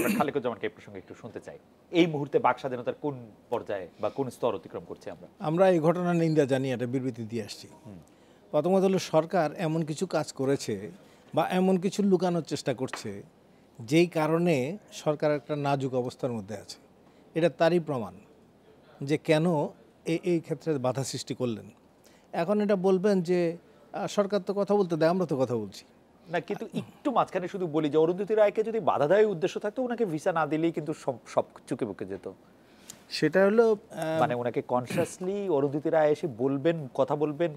খালেকুজ্জামানকে এই প্রসঙ্গে একটু শুনতে চাই। এই মুহূর্তে বাক স্বাধীনতার কোন পর্যায়ে বা কোন স্তর অতিক্রম করছি আমরা? আমরা এই ঘটনার নিন্দা জানিয়ে একটা বিবৃতি দিয়ে আসছি। প্রথমত হলো সরকার এমন কিছু কাজ করেছে বা এমন কিছু লুকানোর চেষ্টা করছে যেই কারণে সরকার একটা নাজুক অবস্থার মধ্যে আছে। এটা তারই প্রমাণ যে কেন এই এই ক্ষেত্রে বাধা সৃষ্টি করলেন। এখন এটা বলবেন যে সরকার তো কথা বলতে দেয় আমরা তো কথা বলছি। না কিন্তু একটু মাঝখানে শুধু বলি যে অরুন্ধতী রায়কে যদি বাধা দেওয়ার উদ্দেশ্য থাকতো ওনাকে ভিসা না দিলেই কিন্তু সব সব চুকে বুকে যেত। সেটা হলো মানে ওনাকে কনসিয়াসলি অরুন্ধতী রায় এসে বলবেন কথা বলবেন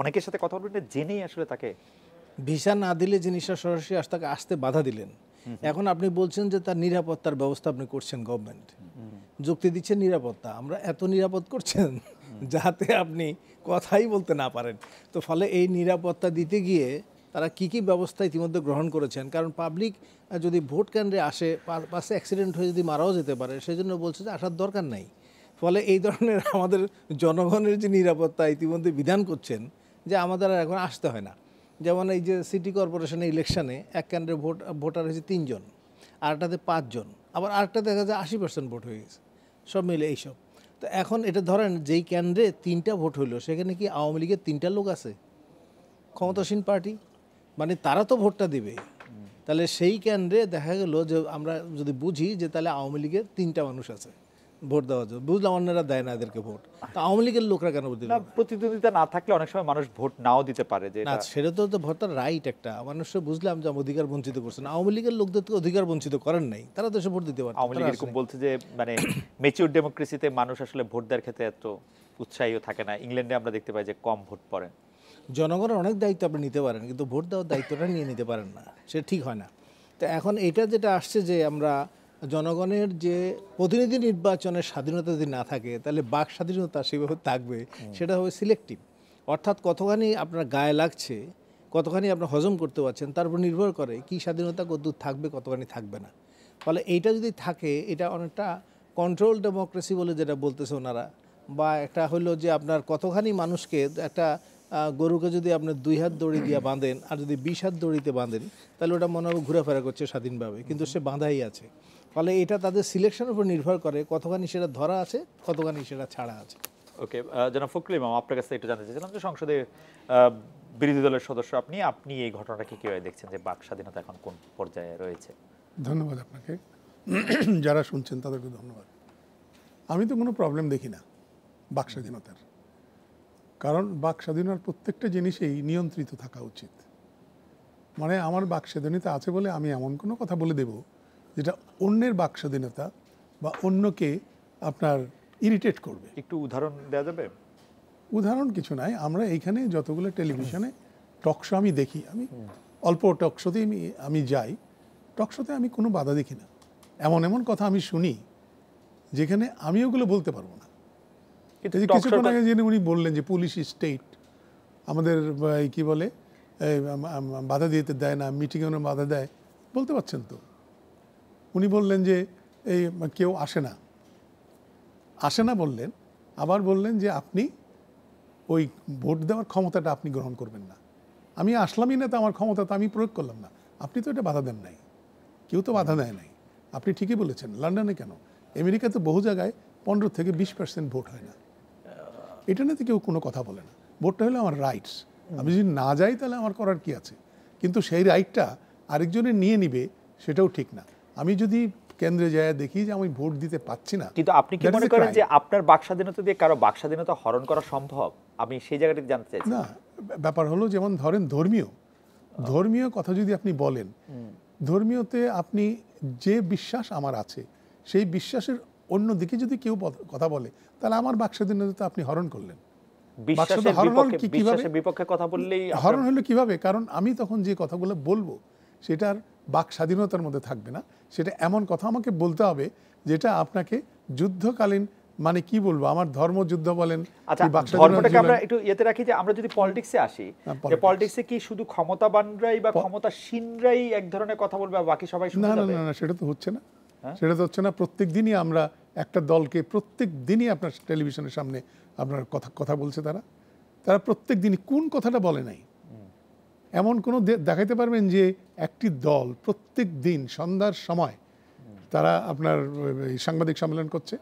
অনেকের সাথে কথা বলবেন জেনেই আসলে তাকে। ভিসা না দিলে জিনিসটা সরাসরি আজ তাকে আসতে বাধা দিলেন। এখন আপনি বলছেন যে তার নিরাপত্তার ব্যবস্থা আপনি করছেন গভর্নমেন্ট যুক্তি দিচ্ছেন নিরাপত্তা। আমরা এত নিরাপদ করছেন যাতে আপনি কথাই বলতে না পারেন। তো ফলে এই নিরাপত্তা দিতে গিয়ে তারা কি কি ব্যবস্থা ইতিমধ্যে গ্রহণ করেছেন? কারণ পাবলিক যদি ভোট কেন্দ্রে আসে পাশে অ্যাক্সিডেন্ট হয়ে যদি মারাও যেতে পারে সেই জন্য বলছে যে আসার দরকার নাই। ফলে এই ধরনের আমাদের জনগণের যে নিরাপত্তা ইতিমধ্যে বিধান করছেন, যে আমাদের আর এখন আসতে হয় না। যেমন এই যে সিটি কর্পোরেশনের ইলেকশনে এক কেন্দ্রে ভোট, ভোটার হয়েছে তিনজন আরটাতে পাঁচজন, আবার আরেকটা দেখা যায় আশি পার্সেন্ট ভোট হয়ে গেছে। সব মিলে এইসব। তো এখন এটা ধরেন, যেই কেন্দ্রে তিনটা ভোট হইল, সেখানে কি আওয়ামী লীগের তিনটা লোক আছে? ক্ষমতাসীন পার্টি? মানে তারা তো ভোটটা দিবে। তাহলে সেই কেন্দ্রে দেখা গেল যে আমরা যদি বুঝি যে তাহলে আওয়ামী লীগের তিনটা মানুষ আছে ভোট দেওয়ার জন্য। বুঝলাম অন্যরা দেয় না এদেরকে ভোট। তো আওয়ামী লীগের লোকরা কেন দিল না প্রতিদ্বন্দ্বিতা না থাকলে অনেক সময় মানুষ ভোট নাও দিতে পারে যে না সেটা তো তো ভোটার রাইট একটা। মানুষ বুঝলাম যে অধিকার বঞ্চিত করছেন আওয়ামী লীগের লোকদের তো অধিকার বঞ্চিত করেন নাই। তারা তো এসে ভোট দিতে পারে আওয়ামী লীগ এরকম বলছে যে মানে মেচিউর ডেমোক্রেসিতে মানুষ আসলে ভোট দেওয়ার ক্ষেত্রে এত উৎসাহীও থাকে না। ইংল্যান্ডে আমরা দেখতে পাই যে কম ভোট পড়ে। জনগণের অনেক দায়িত্ব আপনি নিতে পারেন কিন্তু ভোট দেওয়ার দায়িত্বটা নিয়ে নিতে পারেন না সেটা ঠিক হয় না। তো এখন এটা যেটা আসছে যে আমরা জনগণের যে প্রতিনিধি নির্বাচনের স্বাধীনতা যদি না থাকে তাহলে বাক স্বাধীনতা সেভাবে থাকবে সেটা হবে সিলেক্টিভ। অর্থাৎ কতখানি আপনার গায়ে লাগছে কতখানি আপনার হজম করতে পারছেন তার উপর নির্ভর করে কি স্বাধীনতা কতদূর থাকবে কতখানি থাকবে না। ফলে এইটা যদি থাকে এটা অনেকটা কন্ট্রোল ডেমোক্রেসি বলে যেটা বলতেছে ওনারা বা একটা হলো যে আপনার কতখানি মানুষকে একটা গরুকে যদি আপনি দুই হাত দড়ি দিয়ে বাঁধেন আর যদি বিশ হাত দড়িতে বাঁধেন তাহলে ওটা মনে হবে ঘোরাফেরা করছে স্বাধীনভাবে। কিন্তু সে বাঁধাই আছে। ফলে এটা তাদের সিলেকশনের উপর নির্ভর করে কতখানি সেটা ধরা আছে কতখানি সেটা ছাড়া আছে। ওকে জনাব ফখরুল ইমাম আপনার কাছে একটু জানতে চাইছিলাম যে সংসদে বিরোধী দলের সদস্য আপনি আপনি এই ঘটনাটাকে কীভাবে দেখছেন যে বাক স্বাধীনতা এখন কোন পর্যায়ে রয়েছে? ধন্যবাদ আপনাকে। যারা শুনছেন তাদেরকে ধন্যবাদ। আমি তো কোনো প্রবলেম দেখি না বাক স্বাধীনতার। কারণ বাক স্বাধীনতার প্রত্যেকটা জিনিসেই নিয়ন্ত্রিত থাকা উচিত। মানে আমার বাক স্বাধীনতা আছে বলে আমি এমন কোনো কথা বলে দেব যেটা অন্যের বাক স্বাধীনতা বা অন্যকে আপনার ইরিটেট করবে। একটু উদাহরণ দেওয়া যাবে? উদাহরণ কিছু নাই। আমরা এইখানে যতগুলো টেলিভিশনে টক শো আমি দেখি আমি অল্প টক শোতেই আমি আমি যাই টক শোতে আমি কোনো বাধা দেখি না। এমন এমন কথা আমি শুনি যেখানে আমি ওগুলো বলতে পারব না। কিন্তু কিছুক্ষণ আগে যিনি উনি বললেন যে পুলিশ স্টেট আমাদের কি বলে বাধা দিতে দেয় না মিটিংয়ে ওনার বাধা দেয় বলতে পারছেন তো? উনি বললেন যে এই কেউ আসে না। আসে না বললেন আবার বললেন যে আপনি ওই ভোট দেওয়ার ক্ষমতাটা আপনি গ্রহণ করবেন না। আমি আসলামই না তো আমার ক্ষমতা তো আমি প্রয়োগ করলাম না। আপনি তো এটা বাধা দেন নাই। কেউ তো বাধা দেয় নাই। আপনি ঠিকই বলেছেন লন্ডনে কেন? আমেরিকাতে বহু জায়গায় পনেরো থেকে বিশ পার্সেন্ট ভোট হয় না। এটা নিয়ে কেউ কোনো কথা বলে না। ভোটটা হলো আমার রাইটস আমি যদি না যাই তাহলে আমার করার কি আছে? কিন্তু সেই রাইটটা আরেকজনের নিয়ে নিবে সেটাও ঠিক না। আমি যদি কেন্দ্রে যায় দেখি যে আমি ভোট দিতে পাচ্ছি না কিন্তু আপনি কি মনে করেন যে আপনার বাক স্বাধীনতা দিয়ে কারও বাক স্বাধীনতা হরণ করা সম্ভব? আমি সেই জায়গাটা জানতে চাইছি। না ব্যাপার হলো যেমন ধরেন ধর্মীয়। ধর্মীয় কথা যদি আপনি বলেন ধর্মীয়তে আপনি যে বিশ্বাস আমার আছে সেই বিশ্বাসের অন্য দিকে যদি কেউ কথা বলে তাহলে আমার বাক স্বাধীনতা আপনি হরণ করলেন। হরণ হলো বিপক্ষে কীভাবে? কথা বললেই হরণ হলো কীভাবে? কারণ আমি তখন যে কথাগুলো বলব সেটার বাক স্বাধীনতার মধ্যে থাকবে না। সেটা এমন কথা আমাকে বলতে হবে যেটা আপনাকে যুদ্ধকালীন মানে কি বলব আমার ধর্মযুদ্ধ বলেন আচ্ছা ধর্মটাকে আমরা একটু ইয়েতে রাখি যে আমরা যদি পলিটিক্সে আসি হ্যাঁ, যে পলিটিক্সে কি শুধু ক্ষমতাবানরাই বা ক্ষমতাসীনরাই এক ধরনের কথা বলবে বাকি সবাই না না না সেটা তো হচ্ছে না। হ্যাঁ? সেটা তো হচ্ছে না প্রত্যেক দিনই আমরা একটা দলকে প্রত্যেক দিনই আপনার টেলিভিশনের সামনে আপনার কথা কথা বলছে তারা। তারা প্রত্যেক দিনই কোন কথাটা বলে নাই? এমন কোনো দেখাইতে পারবেন যে একটি দল প্রত্যেক দিন সন্ধ্যার সময় তারা আপনার সাংবাদিক সম্মেলন করছে।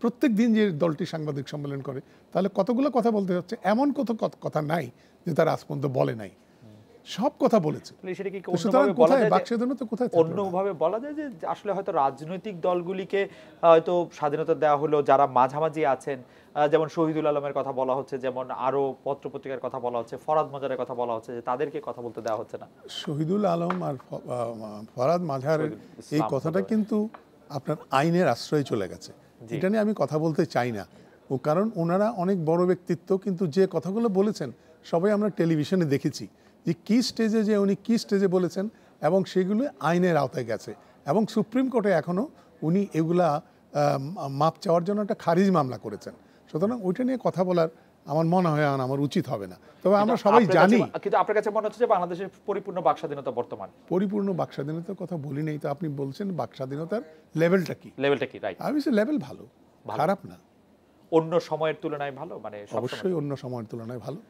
প্রত্যেক দিন যে দলটি সাংবাদিক সম্মেলন করে তাহলে কতগুলো কথা বলতে হচ্ছে? এমন কত কত- কথা নাই যে তারা আজ পর্যন্ত বলে নাই। সব কথা বলেছে। সেটা কি অন্যভাবে বলা যায় যে- কোথায় অন্যভাবে বলা যায় যে আসলে হয়তো রাজনৈতিক দলগুলিকে হয়তো স্বাধীনতা দেওয়া হলো যারা মাঝামাঝি আছেন যেমন শহীদুল আলমের কথা বলা হচ্ছে যেমন আরও পত্রপত্রিকার কথা বলা হচ্ছে ফরাদ মাজারের কথা বলা হচ্ছে যে তাদেরকে কথা বলতে দেওয়া হচ্ছে না। শহীদুল আলম আর ফরাদ মাঝারের এই কথাটা কিন্তু আপনার আইনের আশ্রয়ে চলে গেছে। এটা নিয়ে আমি কথা বলতে চাই না। ও কারণ ওনারা অনেক বড় ব্যক্তিত্ব কিন্তু যে কথাগুলো বলেছেন সবাই আমরা টেলিভিশনে দেখেছি। যে কি স্টেজে যে উনি কি স্টেজে বলেছেন এবং সেগুলো আইনের আওতায় গেছে। এবং সুপ্রিম কোর্টে এখনও উনি এগুলা মাপ চাওয়ার জন্য একটা খারিজ মামলা করেছেন। সুতরাং ওইটা নিয়ে কথা বলার আমার মনে হয় আর আমার উচিত হবে না। তবে আমরা সবাই জানি কিন্তু আপনার কাছে মনে হচ্ছে যে বাংলাদেশের পরিপূর্ণ বাক স্বাধীনতা বর্তমান। পরিপূর্ণ বাক স্বাধীনতার কথা বলি নেই তো আপনি বলছেন বাক স্বাধীনতার লেভেলটা কি? লেভেলটা কি রাইট আমি লেভেল ভালো। খারাপ না। অন্য সময়ের তুলনায় ভালো? মানে অবশ্যই অন্য সময়ের তুলনায় ভালো।